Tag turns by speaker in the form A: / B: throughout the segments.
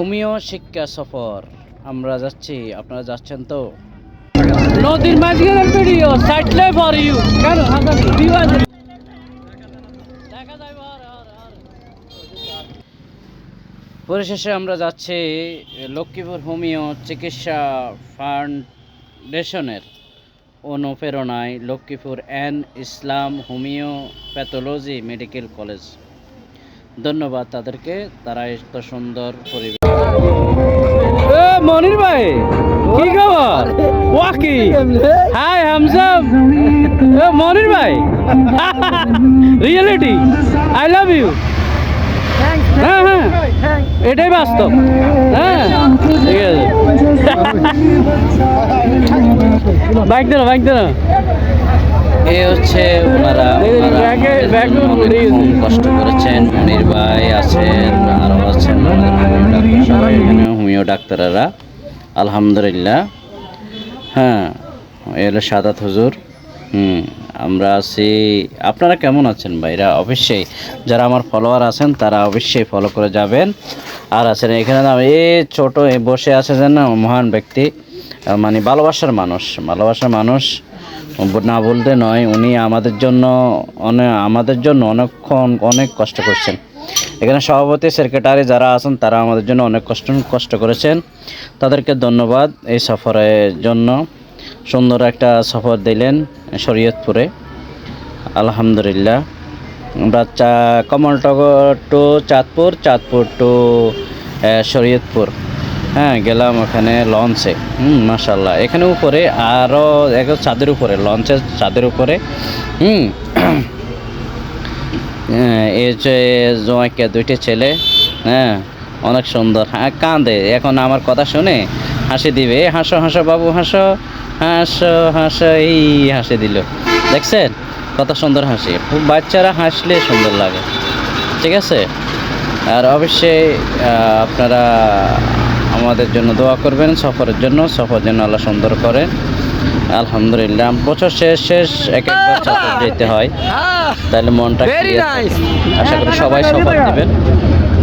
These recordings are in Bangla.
A: হোমিও শিক্ষা সফর। আমরা যাচ্ছি আপনারা যাচ্ছেন তো? নদীর মাঝখানে ভিডিও সাইটলে ফর ইউ কেন পরিশেষে আমরা যাচ্ছি লক্ষ্মীপুর হোমিও চিকিৎসা ফাউন্ডেশনের অনুপ্রেরণায় Lakshmipur N Islam homeo pathology medical college. ধন্যবাদ তাদেরকে তারা এত সুন্দর পরিবেশ। মনির ভাই কি খবর? ওয়াকি? হাই হামসাম মনির ভাই। রিয়েলিটি আই লাভ ইউ হ্যাঁ হ্যাঁ এটাই বাস্তব। হ্যাঁ ঠিক আছে। বাইক দিল বাইক দিল এ হচ্ছে ওনারা কষ্ট করেছেন। মনির ভাই আছেন আরও আছেন সবাই এখানে হোমিও ডাক্তাররা, আলহামদুলিল্লাহ। হ্যাঁ এ হলো সাদাত হুজুর। হুম, আমরা আছি, আপনারা কেমন আছেন ভাইরা? অবশ্যই যারা আমার ফলোয়ার আছেন, তারা অবশ্যই ফলো করে যাবেন। আর আছেন এখানে এ ছোট এ বসে আছে যেন মহান ব্যক্তি মানে ভালোবাসার মানুষ। ভালোবাসার মানুষ, না বলতে নয়, উনি আমাদের জন্য অনেক আমাদের জন্য অনেকক্ষণ অনেক কষ্ট করছেন। এখানে সভাপতি, সেক্রেটারি যারা আছেন, তারা আমাদের জন্য অনেক কষ্ট কষ্ট করেছেন। তাদেরকে ধন্যবাদ এই সফরের জন্য। সুন্দর একটা সফর দিলেন শরীয়তপুরে। আলহামদুলিল্লাহ। আমরা চা কমলটগর টু চাঁদপুর চাঁদপুর টু শরীয়তপুর। হ্যাঁ গেলাম ওখানে লঞ্চে। হুম মাসাল্লাহ এখানে উপরে আরও এক ছাদের উপরে, লঞ্চের ছাদের উপরে। হুম এই হচ্ছে জোয়াইকে দুইটি ছেলে হ্যাঁ অনেক সুন্দর। হ্যাঁ কাঁদে। এখন আমার কথা শুনে হাসি দিবে "এ, হাসো হাসো বাবু হাসো হাসো হাসো। এই হাসি দিল। দেখছেন? কত সুন্দর হাসি। খুব বাচ্চারা হাসলে সুন্দর লাগে। ঠিক আছে? আর অবশ্যই আপনারা আমাদের জন্য দোয়া করবেন সফরের জন্য। সফর যেন আল্লাহ সুন্দর করে। আলহামদুলিল্লাহ বছর শেষ শেষ এক একবার সফর যেতে হয়। তাহলে মনটা। আশা করি সবাই সফর দেবেন।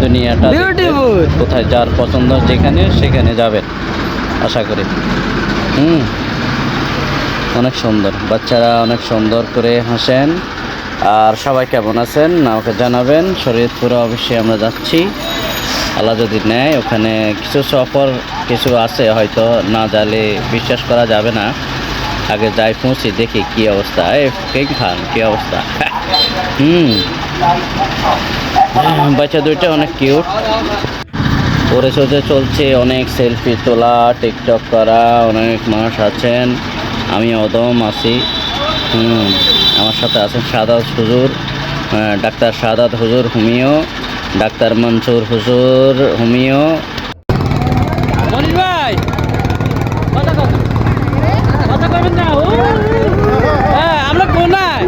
A: দুনিয়াটা। কোথায় যার পছন্দ যেখানে সেখানে যাবেন আশা করি। হুম অনেক সুন্দর। বাচ্চারা অনেক সুন্দর করে হাসেন। আর সবাই কেমন আছেন? না ওকে জানাবেন। শরীয়তপুরে অবশ্যই আমরা যাচ্ছি। আল্লাহ যদি নেয় ওখানে কিছু সফর কিছু আছে হয়তো না জালে বিশ্বাস করা যাবে না। আগে যাই পৌঁছে দেখি কি অবস্থা। এ কেক খান কি অবস্থা? হুম। বাচ্চা দুইটা অনেক কিউট পরে সোজা চলছে অনেক সেলফি তোলা টিকটক করা, অনেক মানুষ আছেন। আমি অদম আছি। হুম, আমার সাথে আছেন সাদাত হুজুর ডাক্তার সাদাত হুজুর হুমিও, ডাক্তার মনসুর হুজুর হুমিও। ভাই কবেন না? ও! হ্যাঁ আমরা কোনায়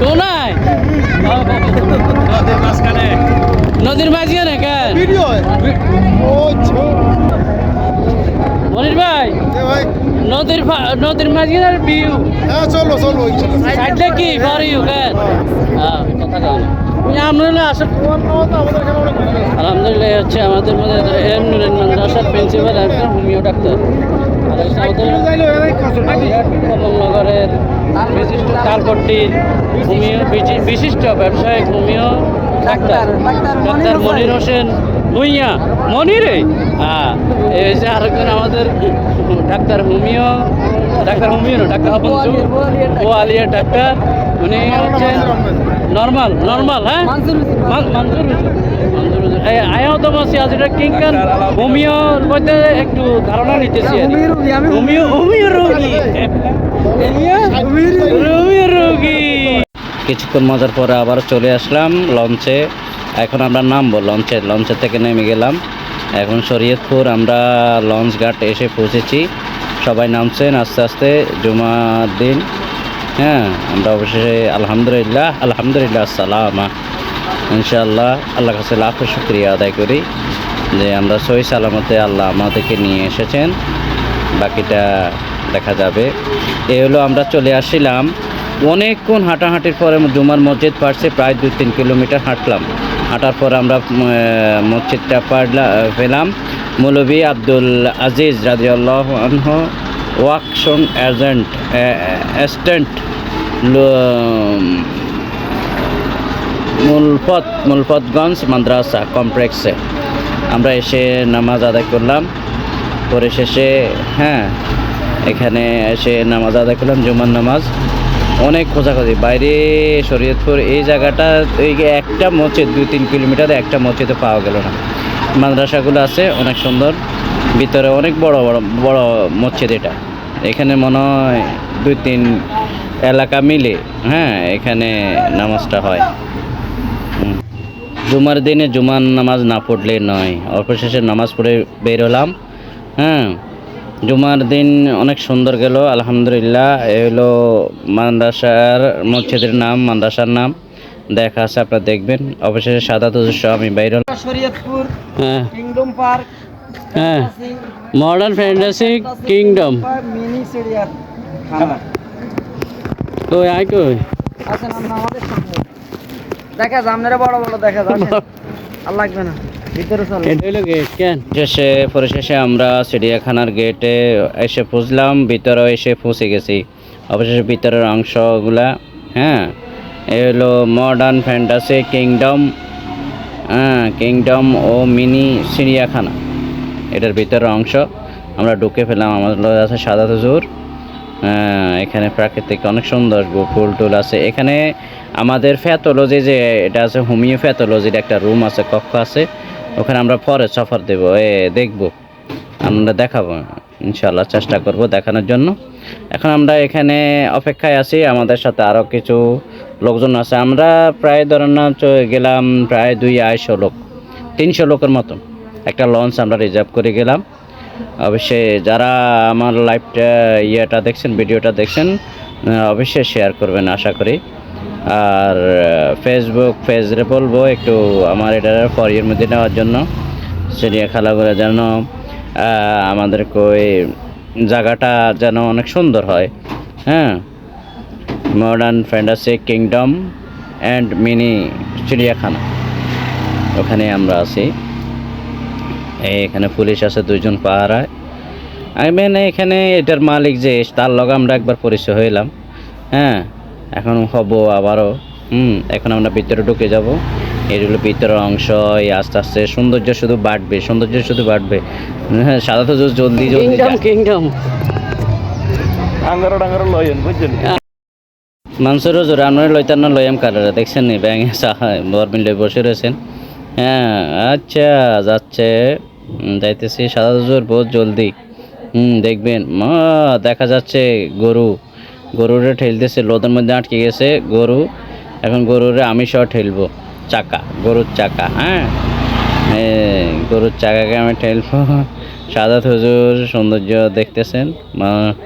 A: কোনায় নদীর মাঝখানে কেন
B: ছো।
A: মনির ভাই নদীর নদীর মাঝখানে ভিউ
B: হ্যাঁ চলো চলো
A: সাইডে কি? ফর ইউ কেন হ্যাঁ কথা আলহামদুলিল্লাহ হচ্ছে আমাদের মধ্যে এম মাদ্রাসার প্রিন্সিপাল একজন হোমিও ডাক্তার। কমলনগরের বিশিষ্ট তালপট্টির হোমিও, বিশি- বিশিষ্ট ব্যবসায়িক homeo doctor. Doctor Monir Hossain Bhuiyan. মনিরে হ্যাঁ এই হচ্ছে আরেকজন আমাদের doctor homeo doctor homeo doctor Apon ও আলিয়া ডাক্তার উনি হচ্ছেন নর্মাল নর্মাল হ্যাঁ? মঞ্জুর আয়াও তো বসে আজ এটা হোমিওর মধ্যে একটু ধারণা নিতেছি হোমিও হোমিও রোগী। হোমিও রোগী। কিছুক্ষণ মজার পরে আবার চলে আসলাম লঞ্চে। এখন আমরা নামবো লঞ্চে লঞ্চের থেকে নেমে গেলাম। এখন শরীয়তপুর আমরা লঞ্চ ঘাট এসে পৌঁছেছি। সবাই নামছেন আস্তে আস্তে, জুমার দিন। হ্যাঁ আমরা অবশেষে আলহামদুলিল্লাহ আলহামদুলিল্লাহ, সালামা। ইনশাআল্লাহ আল্লাহ কাছে লাখ শুক্রিয়া আদায় করি যে আমরা সহি সালামতে আল্লাহ আমাদেরকে নিয়ে এসেছেন। বাকিটা দেখা যাবে। এ হলো আমরা চলে আসছিলাম। অনেকক্ষণ হাঁটাহাঁটির পরে জুমার মসজিদ পারছে প্রায় দুই তিন কিলোমিটার হাঁটলাম। হাঁটার পর আমরা মসজিদটা পারলা পেলাম। মৌলভী আব্দুল আজিজ রাজিউল্লাহ আনহ, ওয়াকশন এজেন্ট অ্যাসিস্ট্যান্ট মূলপথ মূলপথগঞ্জ মাদ্রাসা কমপ্লেক্সে। আমরা এসে নামাজ আদায় করলাম। পরে শেষে হ্যাঁ এখানে এসে নামাজ আদায় করলাম, জুমার নামাজ। অনেক খোঁজাখুঁজি। বাইরে শরীয়তপুর এই জায়গাটা, এই একটা মসজিদ, দুই তিন কিলোমিটারে, একটা মসজিদে পাওয়া গেল না। মাদ্রাসাগুলো আছে, অনেক সুন্দর। ভিতরে অনেক বড় বড় বড় মসজিদ এটা। এখানে মনে হয় দুই, তিন এলাকা মিলে হ্যাঁ এখানে নামাজটা হয়। জুমার দিনে জুমার নামাজ না পড়লে নয়। অল্পশেষে নামাজ পড়ে বের হলাম হ্যাঁ। জুমার দিন অনেক সুন্দর গেল, আলহামদুলিল্লাহ। এ হলো মাদ্রাসার মসজিদের নাম, মাদ্রাসার নাম। দেখা আছে আপনারা দেখবেন। অবশেষে সাদা তুজস্ব আমি বাইর
C: শরীয়তপুর
A: হ্যাঁ।
C: কিংডম পার্ক
A: হ্যাঁ। Modern fantasy kingdom.
C: মিনি চিড়িয়াখানা
A: তো আয় কই?
C: আমরা আমাদের সামনে দেখা আপনারা বড় বড় দেখা আসেন। আর লাগবে না।
A: শেষে পরিশেষে আমরা চিড়িয়াখানার গেটে এসে ভিতরে এসে পৌঁছে গেছি। অবশেষে ভিতরের অংশগুলা হ্যাঁ এ হলো মডার্ন ফ্যান্টাসি কিংডম হ্যাঁ কিংডম ও মিনি চিড়িয়াখানা। এটার ভিতরের অংশ আমরা ঢুকে ফেলাম আমাদের আছে সাদা তুজুর হ্যাঁ, এখানে প্রাকৃতিক অনেক সুন্দর ফুল টুল আছে। এখানে আমাদের ফ্যাথোলজি যে এটা আছে হোমিও ফ্যাথোলজির একটা রুম আছে কক্ষ আছে। ওখানে আমরা পরে সফর দেবো এ দেখব। আমরা দেখাবো ইনশাল্লাহ চেষ্টা করব দেখানোর জন্য। এখন আমরা এখানে অপেক্ষায় আছি আমাদের সাথে আরও কিছু লোকজন আছে। আমরা প্রায় ধরেন না গেলাম প্রায় দুই আড়াইশো লোক, তিনশো লোকের মতন। একটা লঞ্চ আমরা রিজার্ভ করে গেলাম। অবশ্যই যারা আমার লাইভটা ইয়েটা দেখছেন, ভিডিওটা দেখছেন অবশ্যই শেয়ার করবেন আশা করি। আর ফেসবুক পেজরে বলব একটু আমার এটা ফরিয়ের মধ্যে নেওয়ার জন্য। চিড়িয়াখানাগুলো যেন আমাদেরকে ওই জায়গাটা যেন অনেক সুন্দর হয়। হ্যাঁ? Modern fantasy kingdom and mini চিড়িয়াখানা। ওখানে আমরা আছি। এই এখানে পুলিশ আছে দুইজন পাহারায়। আমি মেন এখানে এটার মালিক যে তার লগে আমরা একবার পরিচয় হইলাম। হ্যাঁ এখন হব আবারও। হুম এখন আমরা ভিতরে ঢুকে যাব। এগুলো ভিতরের অংশ এই আস্তে আস্তে সৌন্দর্য শুধু বাড়বে সৌন্দর্য শুধু বাড়বে। হ্যাঁ সাদা তো জলদি জলদি
C: কিংডম
A: যা-
C: কিংডম
B: ডাঙ্গারো ডাঙ্গারো লয়েন বুঝছেন?
A: মানুষের জোর আপনার লইতার না লইয়াম কালারে, দেখছেন নি? ব্যাঙে বরমিন বসে রয়েছেন। হ্যাঁ আচ্ছা যাচ্ছে। যাইতেছি। সাদা জোর বহুত জলদি। হুম, দেখবেন। মা, দেখা যাচ্ছে গরু। গরুরে ঠেলতেছে, লোদের মধ্যে আটকে গেছে গরু। এখন গরুরে আমি সহ ঠেলবো। চাকা, গরুর চাকা হ্যাঁ? গরুর চাকাকে আমি ঠেলবো। সাদা হুজুর, সৌন্দর্য দেখতেছেন?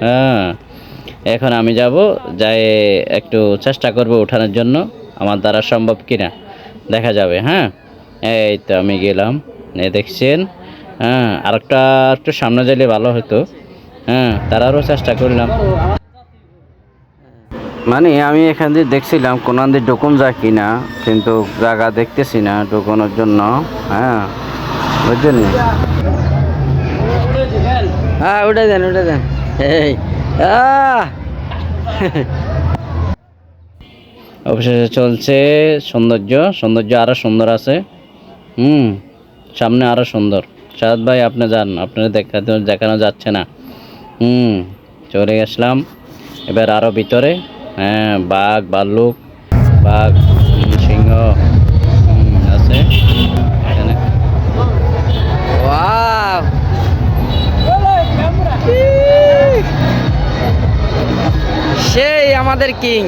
A: হ্যাঁ। এখন আমি যাব যাই একটু চেষ্টা করব ওঠানোর জন্য আমার দ্বারা সম্ভব কিনা। দেখা যাবে হ্যাঁ? এই তো আমি গেলাম এই দেখছেন হ্যাঁ আরেকটা একটু সামনে যাইলে ভালো হতো হ্যাঁ তারারও চেষ্টা করলাম। মানে আমি এখান দিয়ে দেখছিলাম কোন দিয়ে ঢুকুন যায় কিনা কিন্তু জায়গা দেখতেছি না ঢুকানোর জন্য হ্যাঁ বুঝছেন
C: হ্যাঁ উঠে দেন উঠে দেন। এই!
A: অবশেষে চলছে সৌন্দর্য। সৌন্দর্য আরও সুন্দর আছে। হুম, সামনে আরও সুন্দর। সাদ ভাই, আপনি যান। আপনার দেখাতে দেখানো যাচ্ছে না। হুম, চলে গেছিলাম এবার আরও ভিতরে। হ্যাঁ বাঘ ভাল্লুক বাঘ, সিংহ।
C: আমাদের king.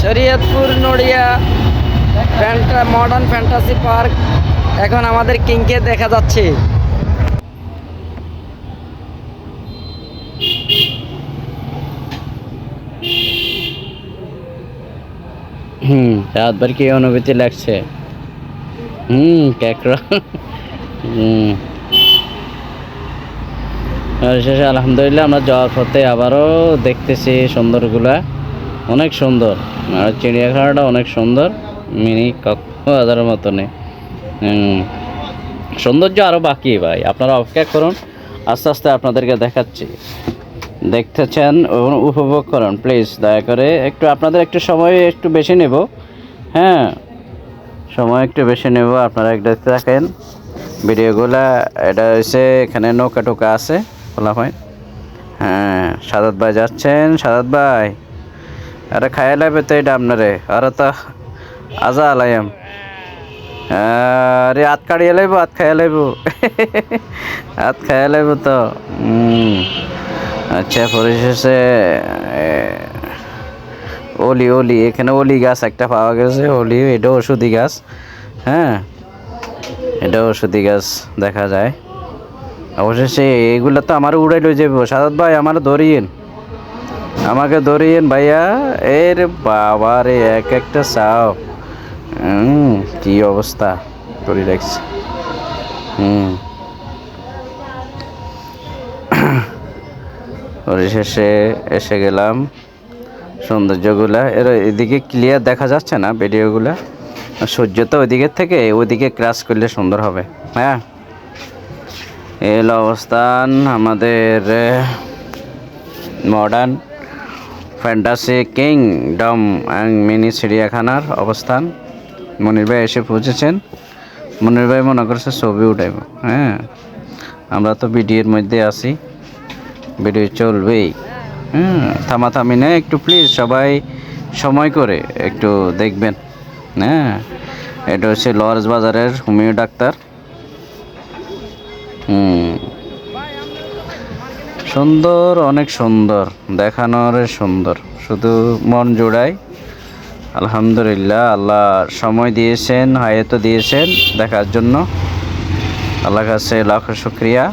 C: Shariatpur, Naria, fanta modern fantasy park এখন আমাদের কিংকে দেখা যাচ্ছে।
A: হুম রাতবার কি অনুভূতি লাগছে? হুম ক্যাকরা হুম। শেষে আলহামদুলিল্লাহ আমরা যাওয়ার পথে আবারও দেখতেছি সুন্দরগুলা। অনেক সুন্দর। আর চিড়িয়াখানাটা অনেক সুন্দর। মিনি কক্সবাজারের মতনই। হুম, সৌন্দর্য আরও বাকি ভাই। আপনারা অপেক্ষা করুন। আস্তে আস্তে আপনাদেরকে দেখাচ্ছি। দেখতেছেন উপভোগ করুন। প্লিজ দয়া করে একটু আপনাদের একটু সময় একটু বেশি নেব। হ্যাঁ সময় একটু বেশি নেব। আপনারা একটু দেখতে থাকেন ভিডিওগুলা এটা হচ্ছে এখানে নৌকা টোকা আছে। বলা হয়। হ্যাঁ সাদাত ভাই যাচ্ছেন, সাদাত ভাই। আরে খাইয়া লাগবে তো এটা আপনারে। আরে তো আজা আলাইম। আরে হাত কাড়িয়ে লাইব, হাত খাইয়া লাইব। হাত খাইয়া লাইব তো। আচ্ছা পরিশেষে ওলি ওলি এখানে ওলি গাছ একটা পাওয়া গেছে ওলি এটা ওষুধি গাছ। হ্যাঁ এটা ওষুধি গাছ দেখা যায়। অবশেষে এগুলো তো আমার উড়াই লই যাব সাদাত ভাই আমার ধরিয়েন। আমাকে ধরিয়েন ভাইয়া। এর বাবা রে এক একটা চাও। হুম কি অবস্থা? করে রাখছি। হুম পরিশেষে এসে গেলাম সৌন্দর্যগুলা। এর এদিকে ক্লিয়ার দেখা যাচ্ছে না ভিডিওগুলা সূর্য তো ওইদিকের থেকে, ওইদিকে ক্রাশ করলে সুন্দর হবে। হ্যাঁ? এল অবস্থান আমাদের modern fantasy kingdom and mini চিড়িয়াখানার অবস্থান। মনির ভাই এসে পৌঁছেছেন। মনির ভাই মনে করছে ছবি উঠাইব হ্যাঁ। আমরা তো ভিডিওর মধ্যে আছি। ভিডিও চলবেই হুম থামাথামি নেই একটু প্লিজ সবাই সময় করে একটু দেখবেন হ্যাঁ। এটা হচ্ছে লরেন্স বাজারের হোমিও ডাক্তার। সুন্দর, অনেক সুন্দর। দেখানোর সুন্দর। শুধু মন জোড়ায় আলহামদুলিল্লাহ, আল্লাহ সময় দিয়েছেন, হায়াত দিয়েছেন দেখার জন্য। আল্লাহ কাছে লাখো শুক্রিয়া।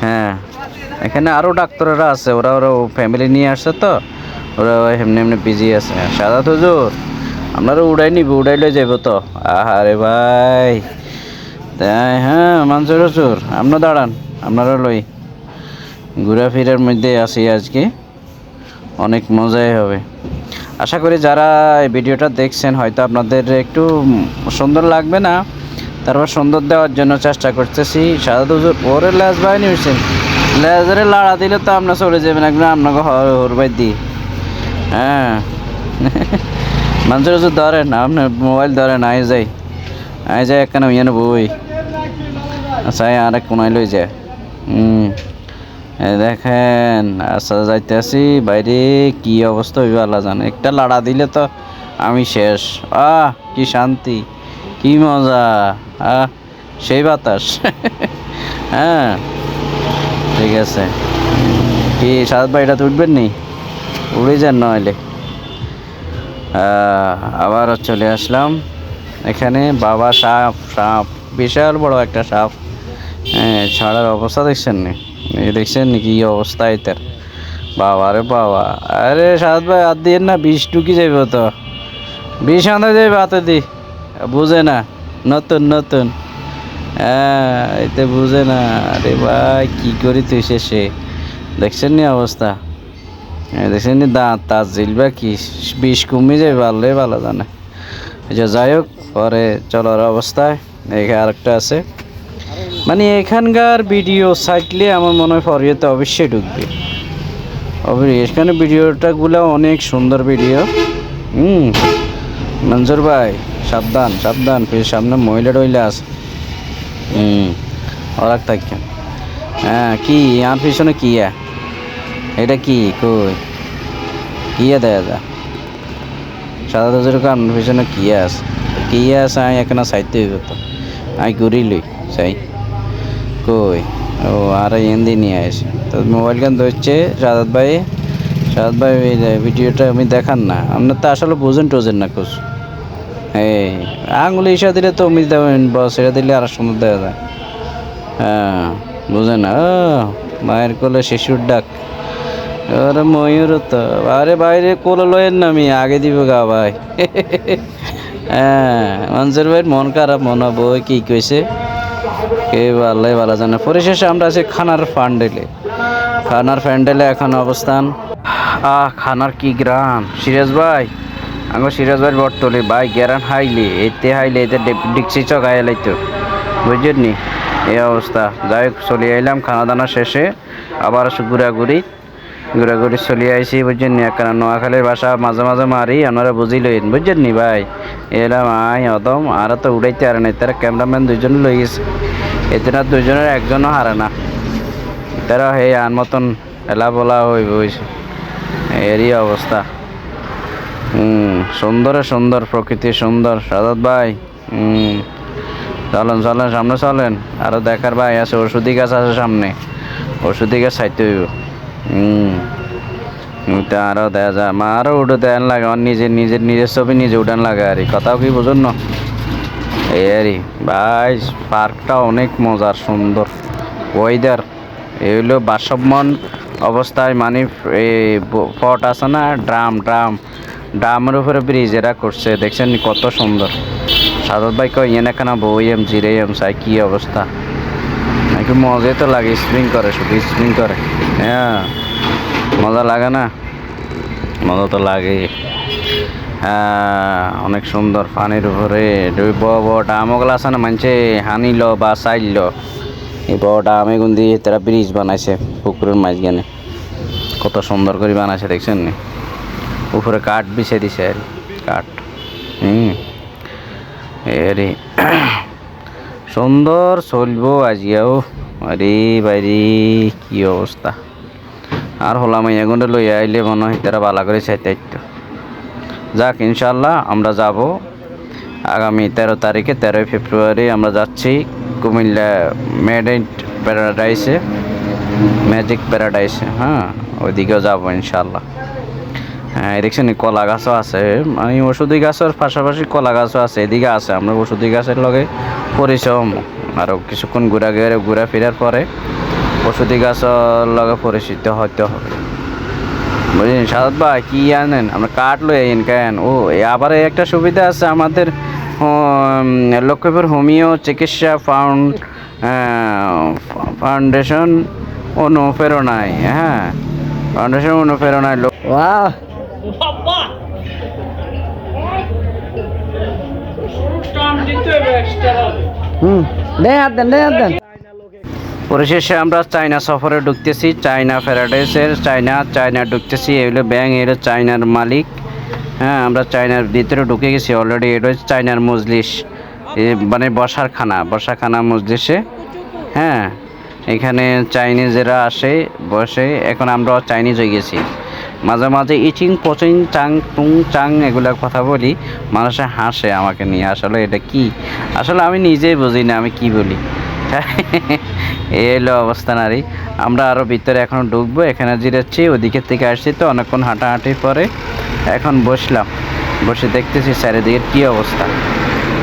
A: হ্যাঁ এখানে আরও ডাক্তাররা আছে। ওরা ওরা ফ্যামিলি নিয়ে আসছে তো। ওরা এমনি এমনি বিজি আছে। সাদা হুজুর আপনারা উড়াই নিবি, উড়াইলে যাব তো। আরে ভাই। তাই হ্যাঁ মানসুর হুজুর আপনার দাঁড়ান, আপনারও লই। ঘোরাফেরার মধ্যে আছি আজকে, অনেক মজাই হবে। আশা করি যারা এই ভিডিওটা দেখছেন, হয়তো আপনাদের একটু সুন্দর লাগবে না। তারপর সুন্দর দেওয়ার জন্য চেষ্টা করতেছি। সাদা হুজুর ওরে লেজ ভাই নিয়েছেন লেজারে লাড়া দিলে তো আপনার চলে যাবেন একদম আপনাকে হর ভাই দি হ্যাঁ। মানুষের ধরেন, আপনার মোবাইল ধরেন আই যাই। আই যাই, একখানে ইয়ে বই। আচ্ছা আর এক কোনায় লই যায় দেখেন আচ্ছা যাইতে আসি বাইরে কি অবস্থা হইবে আল্লাহ জানে। একটা লাড়া দিলে তো আমি শেষ। আহ, কি শান্তি, কি মজা। আহ, সেই বাতাস। হ্যাঁ ঠিক আছে। কি সাত ভাইটা তো উঠবেন নি? উড়ে যান নইলে। আবার চলে আসলাম। এখানে বাবা সাপ সাপ, বিশাল বড় একটা সাপ। হ্যাঁ ছাড়ার অবস্থা দেখছেন নি? দেখছেন নি কি অবস্থা এটার? বাবা রে বাবা। আরে সাত ভাই হাত দিয়ে না, বিষ ঢুকি যাইব তো। বিষ আনা যাইব হাতে দি। বুঝে না, নতুন নতুন। হ্যাঁ এতে বুঝে না। আরে ভাই, কি করি তুই সে দেখছেন নি অবস্থা? দেখছেন নি দাঁত তাঁত জিলবা কি? বিষ কমে যায় ভালো ভালো জানে। যে যাই হোক, পরে চলার অবস্থায় এখানে আরেকটা আছে। মানে এখানকার ভিডিও সাইটলে আমার মনে হয় ফরিয়েতে অবশ্যই ঢুকবে। এখানে ভিডিওটা গুলো অনেক সুন্দর ভিডিও। হুম মঞ্জুর ভাই, সাবধান সাবধান ফির সামনে মহিলা টইলা আছে হুম, ওরা থাকেন হ্যাঁ কি, আর পিছনে কি? এটা কি, কই? কি দেয়া যা? সাদা হাজার কারণ পিছনে কি আছে? কি আছে আমি এখানে সাইতে হইব তো। আমি ঘুরি লই সাই। কই? ও, আর এন্দি নিয়ে আসে তো মোবাইল গান ধরছে? সাদাত ভাই? সাদাত ভাই ভিডিওটা আমি দেখান না। আপনার তো আসলে বোঝেন টোজেন না কুছ এই, আঙুলি ইসা দিলে তো অমিত দেবেন বস এটা দিলে আর সুন্দর দেওয়া যায়। হ্যাঁ বুঝে না। মায়ের কোলে শিশুর ডাক। আরে ময়ূর তো। আরে বাইরে কোলে লয়েন না আমি, আগে দিব গা ভাই। হ্যাঁ মনসুর ভাইয়ের মন খারাপ, মনে বই কি কইছে? কে ভালো ভালো জানে। পরিশেষে আমরা আছি খানার ফান্ডেলে। খানার প্যান্ডেলে এখন অবস্থান। আহ, খানার কি গ্রাম? সিরাজ ভাই আমি সিরাজ ভাই বর্তলে ভাই গ্যারান হাইলি, এতে হাইলে, এতে ডিক্সি চক লাইতো তো। নি? এই অবস্থা। যাই চলে আইলাম খানা দানা শেষে। আবার ঘুরে ঘুরাঘুরি। ঘুরাঘুরি চলে আইসি বুঝছেন নি? কারণ নোয়াখালীর বাসা মাঝে মাঝে মারি, আপনারা বুঝি লইন বুঝছেন নি ভাই? এলাম আই অদম, আর তো উড়াইতে আর নাই, তারা ক্যামেরাম্যান দুইজন লই গেছে। এতে না দুইজনের একজনও হারে না। তারা হে আন মতন এলা বলা হইব হইছে এরই অবস্থা। হুম, সুন্দর সুন্দর, প্রকৃতি সুন্দর। সাদাত ভাই, হুম। চলেন চলেন, সামনে চলেন। আরও দেখার ভাই আছে, ওষুধি গাছ আছে সামনে। ওষুধি গাছ চাইতে হইব। হুম তা আরও দেখা যায় মা আরও উঠে দেন লাগে আমার নিজের নিজের নিজের ছবি নিজে উঠান লাগে আর, কথাও কি বুঝুন না? এই আরই ভাই, পার্কটা অনেক মজার, সুন্দর। ওয়েদার এই হলো বাসবমন অবস্থায় মানে এই ফট আছে না, ড্রাম ড্রাম। ড্রামের উপরে ব্রিজ এরা করছে, দেখছেন কত সুন্দর। সাদত ভাই কই এনে কেন বই এম জিরে এম চাই কি অবস্থা? নাকি মজাই তো লাগে স্প্রিং করে, শুধু স্প্রিং করে। হ্যাঁ মজা লাগে না? মজা তো লাগে। হ্যাঁ অনেক সুন্দর পানির উপরে দুই বড় বড় ডামগুলো আছে না, মানছে, হানিল, বা চাইল এই বড় ডামে গুন দিয়ে তারা ব্রিজ বানাইছে, পুকুরের মাঝখানে। কত সুন্দর করে বানাইছে, দেখছেন নি? উপরে কাঠ বিছে দিছে আর কাঠ। হুম এরে সুন্দর চলবো আজকেও আরে বাইরে, কি অবস্থা? আর হলাম এগুলো লই আইলে মনে হয় তারা বালা করে চাইতে যাক ইনশাল্লাহ আমরা যাব। আগামী তেরো তারিখে, তেরোই ফেব্রুয়ারি আমরা যাচ্ছি কুমিল্লা মেডেন্ট প্যারাডাইসে, ম্যাজিক প্যারাডাইসে হ্যাঁ ওইদিকেও যাব ইনশাল্লাহ হ্যাঁ দেখছেন কলা গাছও আছে। মানে ওষুধি গাছের পাশাপাশি কলা গাছও আছে, এদিকে আছে, আমরা ওষুধি গাছের লগে পরিচয় হমু। আরও কিছুক্ষণ ঘুরা গেলে ঘুরা ফেরার পরে ওষুধি গাছের লগে পরিচিত হতে হবে। বুঝলেন? সাদত ভাই, কি আনেন? আমরা কাঠ লই আইন কেন? ও আবার একটা সুবিধা আছে আমাদের লক্ষ্মীপুর হোমিও চিকিৎসা ফাউন্ড ফাউন্ডেশন অনুপ্রেরণায় হ্যাঁ? ফাউন্ডেশন অনুপ্রেরণায় পরিশেষে আমরা চায়না সফরে ঢুকতেছি, চায়না প্যারাডাইসের চায়না চায়না ঢুকতেছি এগুলো ব্যাংক এগুলো চায়নার মালিক। হ্যাঁ আমরা চায়নার ভিতরে ঢুকে গেছি অলরেডি এটা হচ্ছে চায়নার মজলিস। মানে বসার খানা বসা খানা মজলিসে। হ্যাঁ এখানে চাইনিজেরা আসে, বসে, এখন আমরা চাইনিজ হয়ে গেছি। মাঝে মাঝে ইচিং, পচিং, চাং, টুং, চাং এগুলোর কথা বলি। মানুষে হাসে আমাকে নিয়ে, আসলে এটা কি? আসলে আমি নিজেই বুঝি না, আমি কি বলি? এই হলো অবস্থা নারী। আমরা আরও ভিতরে এখন ঢুকবো, এখানে জিরাচ্ছি ওদিকের থেকে আসছি তো, অনেকক্ষণ হাঁটাহাঁটির পরে এখন বসলাম। বসে দেখতেছি চারিদিকের কী অবস্থা।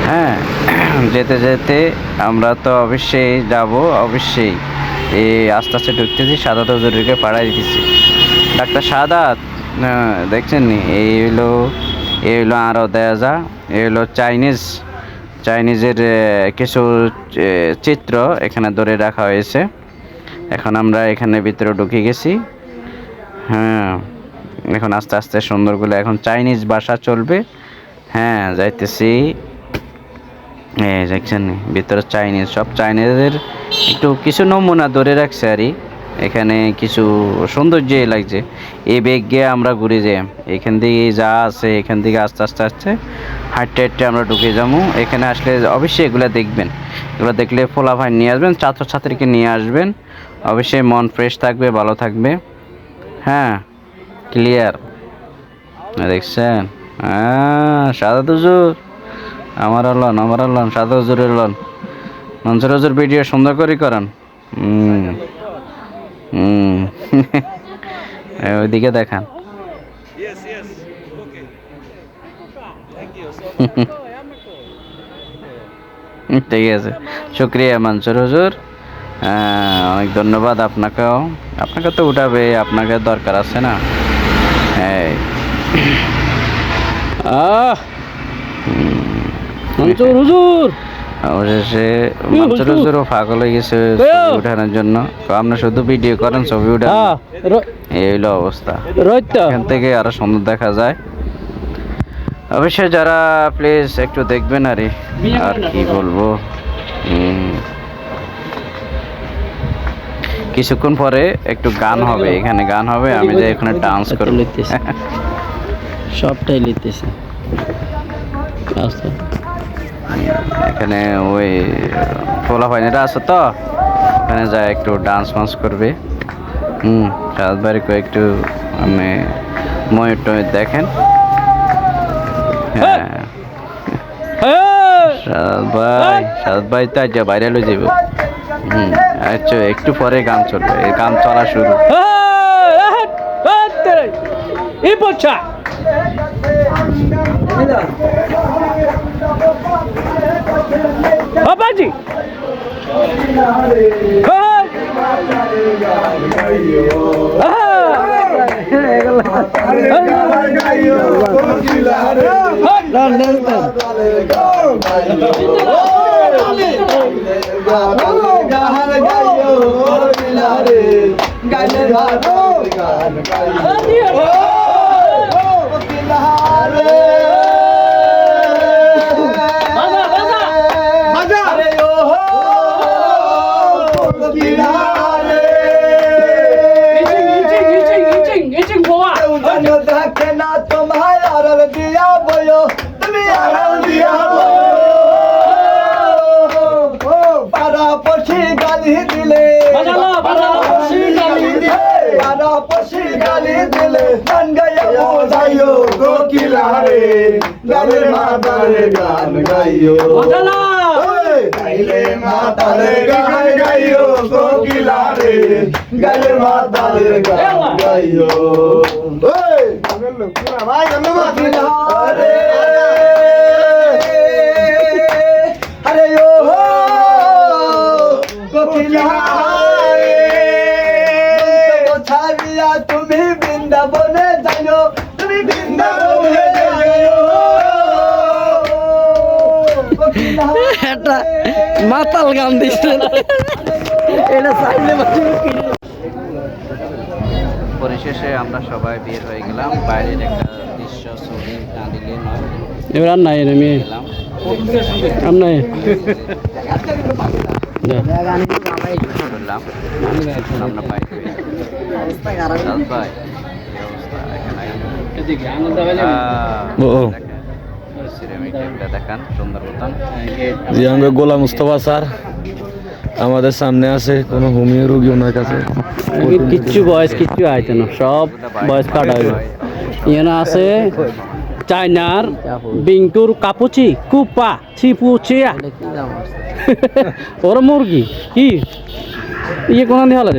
A: হ্যাঁ যেতে যেতে আমরা তো অবশ্যই যাব, অবশ্যই। এই আস্তে আস্তে ঢুকতেছি, সাদা চৌধুরীকে পাড়াই দিতেছি। ডাক্তার সাদাত দেখছেন নি? এই হলো এই হলো আরও দেয়া যা এই হলো চাইনিজ চাইনিজের কিছু চিত্র এখানে ধরে রাখা হয়েছে। এখন আমরা এখানে ভিতরে ঢুকে গেছি। হ্যাঁ এখন আস্তে আস্তে সুন্দরগুলো এখন চাইনিজ ভাষা চলবে। হ্যাঁ যাইতেছি। এই দেখছেন নি, ভিতরে চাইনিজ সব চাইনিজের একটু কিছু নমুনা ধরে রাখছে আর কি। এখানে কিছু সৌন্দর্য লাগছে। এই বেগ গিয়ে আমরা ঘুরে যাই এখান থেকে যা আছে, এখান থেকে আস্তে আস্তে আস্তে হাঁটতে হাঁটতে আমরা ঢুকে যাব। এখানে আসলে অবশ্যই এগুলো দেখবেন। এগুলো দেখলে ফোলাফাই নিয়ে আসবেন, ছাত্রছাত্রীকে নিয়ে আসবেন। অবশ্যই মন ফ্রেশ থাকবে, ভালো থাকবে। হ্যাঁ ক্লিয়ার। দেখছেন? হ্যাঁ সাদা তুজুর আমার লন আমার লন সাদা হুজুরের লন মনসুর হুজুর ভিডিও সুন্দর করে করান। হুম হুম। ওইদিকে দেখান। ঠিক আছে। শুক্রিয়া মনসুর হুজুর। হ্যাঁ, অনেক ধন্যবাদ আপনাকেও। আপনাকে তো উঠাবে আপনাকে দরকার আছে না?
C: মনসুর হুজুর!
A: অবশেষে মাত্র জোরও পাগল হয়ে গেছে ছবি উঠানোর জন্য। আপনি শুধু ভিডিও করেন ছবি উঠান। এই হইল অবস্থা। এখান থেকে আরও সুন্দর দেখা যায়। অবশ্যই যারা প্লিজ একটু দেখবেন আরে আর কি বলব? কিছুক্ষণ পরে একটু গান হবে এখানে গান হবে আমি যে এখানে ডান্স করব।
D: লিখতেছি। সবটাই লিখতেছে। আচ্ছা
A: এখানে ওই ফোলা ফাইনেটা আছে তো? ওখানে যায় একটু ডান্স ফান্স করবে। হুম সাত বাড়ি একটু আমি ময়ূর টয়ূর দেখেন। হ্যাঁ। সাদ ভাই সাদ ভাই তো আজ যাব। হুম আচ্ছা একটু পরে গান চলবে। গান চলা শুরু।
D: এই পচ্ছা গাইলে গাইলে গাইলে
B: গানের মাতারে গান গাইও। গাইলে মাতারে গান গাইও কোকিলা রে গাইলে মাতারে গান গাইও। ওই ভাই গান কোকিলা
C: মাতাল গান দিচ্ছে এটা চাইলে
A: পরিশেষে আমরা সবাই বের হয়ে গেলাম। বাইরের একটা দৃশ্য ছবি না দিলে নয়।
D: এবার আর নাই মেয়ে। আর নাই।
A: আমরা বাইরে ভাই এখানে
D: ও, ও।
A: সিরামিকটা দেখান সুন্দর মতন
E: জি গোলাম মুস্তফা স্যার আমাদের সামনে আছে কোনো হোমিও রোগী ওনার কাছে।
D: কিচ্ছু বয়স কিচ্ছু আইতে না সব বয়স কাটা হইল। এখানে আছে চাইনার বিংটুর কাপুচি কুপা ছিপুচিয়া ওর মুরগি কি? ইয়ে কোন দিয়ে হলো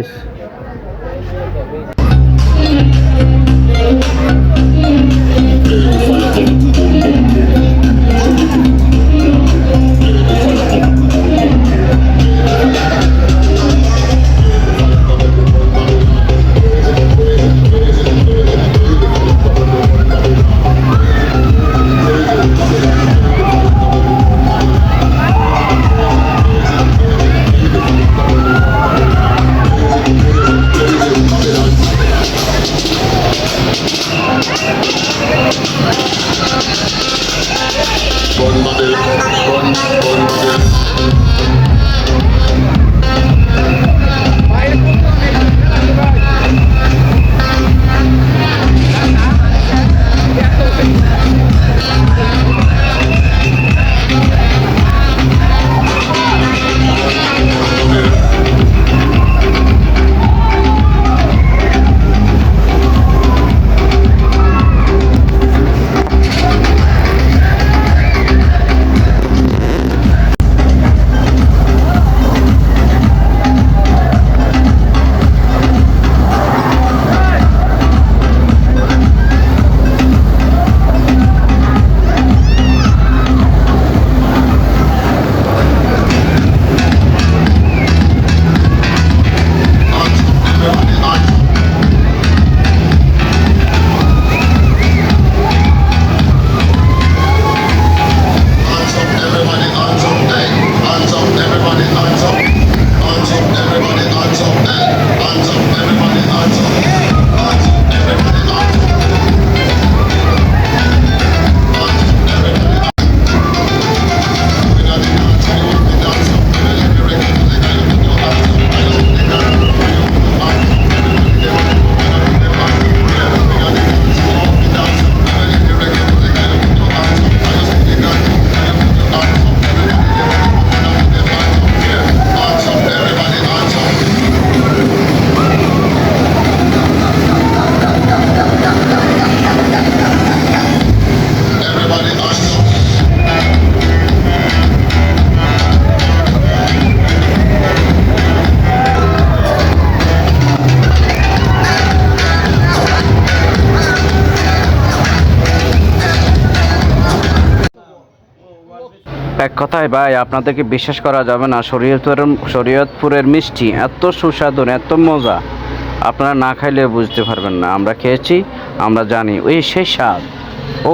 A: কথায় ভাই, আপনাদেরকে বিশ্বাস করা যাবে না শরীয়তপুরের শরীয়তপুরের মিষ্টি এত সুস্বাদু, এত মজা। আপনারা না খাইলে বুঝতে পারবেন না। আমরা খেয়েছি, আমরা জানি। ওই সেই স্বাদ। ও